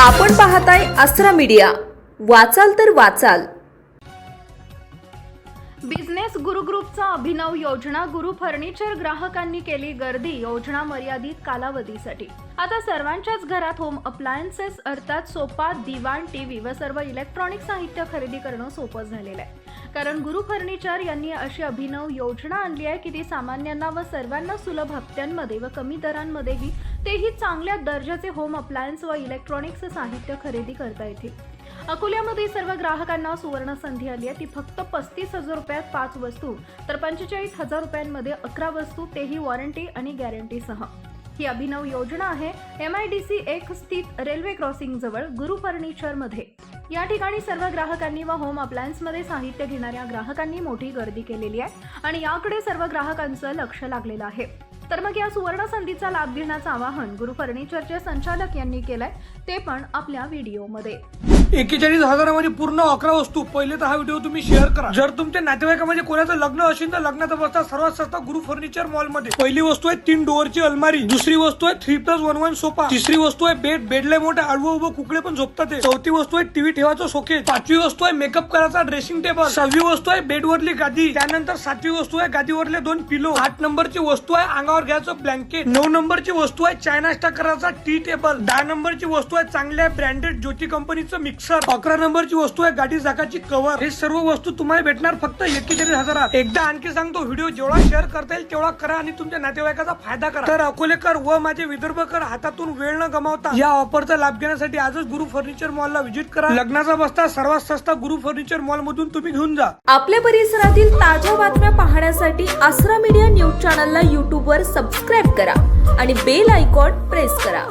आपण पाहताय अस्त्रा मीडिया. वाचाल तर वाचाल. बिझनेस गुरु ग्रुपचा अभिनव योजना गुरु फर्निचर ग्राहकांनी केली गर्दी योजना मर्यादित कालावधीसाठी. आता सर्वांच्याच घरात होम अप्लायन्सेस अर्थात सोफा दिवाण टीव्ही व सर्व इलेक्ट्रॉनिक साहित्य खरेदी करणं सोपं झालेलं आहे. कारण गुरु फर्निचर यांनी अशी अभिनव योजना आणली आहे की ती सामान्यांना व सर्वांना सुलभ हप्त्यांमध्ये व कमी दरांमध्येही तेही चांगल्या दर्जाचे होम अप्लायन्स व इलेक्ट्रॉनिक्स साहित्य खरेदी करता येतील. अकोल्यामध्ये सर्व ग्राहकांना सुवर्ण संधी आली आहे. ती फक्त पस्तीस हजार रुपयात पाच वस्तू तर पंचेचाळीस हजार रुपयांमध्ये अकरा वस्तू तेही वॉरंटी आणि गॅरंटीसह. ही अभिनव योजना आहे. एम आय डी सी एक स्थित रेल्वे क्रॉसिंग जवळ गुरु फर्निचरमध्ये. या ठिकाणी सर्व ग्राहकांनी व होम अप्लायन्समध्ये साहित्य घेणाऱ्या ग्राहकांनी मोठी गर्दी केलेली आहे आणि याकडे सर्व ग्राहकांचं लक्ष लागलेलं आहे. तर मग या सुवर्ण संधीचा लाभ घेण्याचं आवाहन गुरु फर्निचरचे संचालक यांनी केलंय ते पण आपल्या व्हिडिओमध्ये. एकेचाळीस हजारामध्ये पूर्ण अकरा वस्तू पहिले तर हा व्हिडिओ तुम्ही शेअर करा जर तुमच्या नातेवाईकामध्ये कोणाचं लग्न असेल तर लग्नाचा बसता सर्वात सस्ता गुरु फर्निचर मॉलमध्ये पहिली वस्तू आहे तीन डोअरची अलमारी दुसरी वस्तू आहे three plus one one sofa तिसरी वस्तू आहे बेड बेडले मोठे आडवं उभं कुकडे पण झोपतात चौथी वस्तू आहे टीव्ही ठेवायचं सोकेज पाचवी वस्तू आहे मेकअप करायचा ड्रेसिंग टेबल सहावी वस्तू आहे बेडवरली गादी त्यानंतर सातवी वस्तू आहे गादीवरले दोन पिलो आठ नंबरची वस्तू आहे अंगावर घ्यायचं ब्लँकेट नऊ नंबरची वस्तू आहे चायना स्टा करायचा टी टेबल दहा नंबरची वस्तू आहे चांगल्या ब्रँडेड ज्योती कंपनीचं मिक्स मिक्सर अकरा नंबरची वस्तू आहे गाडी जागाची कव्हर हे सर्व वस्तू तुम्हाला भेटणार फक्त एकेचाळीस हजारात. एकदा आणखी सांगतो व्हिडिओ जेवढा शेअर करता येईल तेवढा करा आणि तुमच्या नातेवाईकाचा फायदा करा. तर अकोलेकर व माझे विदर्भकर हातातून वेळ न गमावता या ऑफरचा लाभ घेण्यासाठी आजच गुरु फर्निचर मॉल ला व्हिजिट करा. लग्नाचा बसता सर्वात सस्ता गुरु फर्निचर मॉल मधून तुम्ही घेऊन जा. आपल्या परिसरातील ताज्या बातम्या पाहण्यासाठी आसरा मीडिया न्यूज चॅनलला यूट्यूबवर सबस्क्राईब करा आणि बेल आयकॉन प्रेस करा.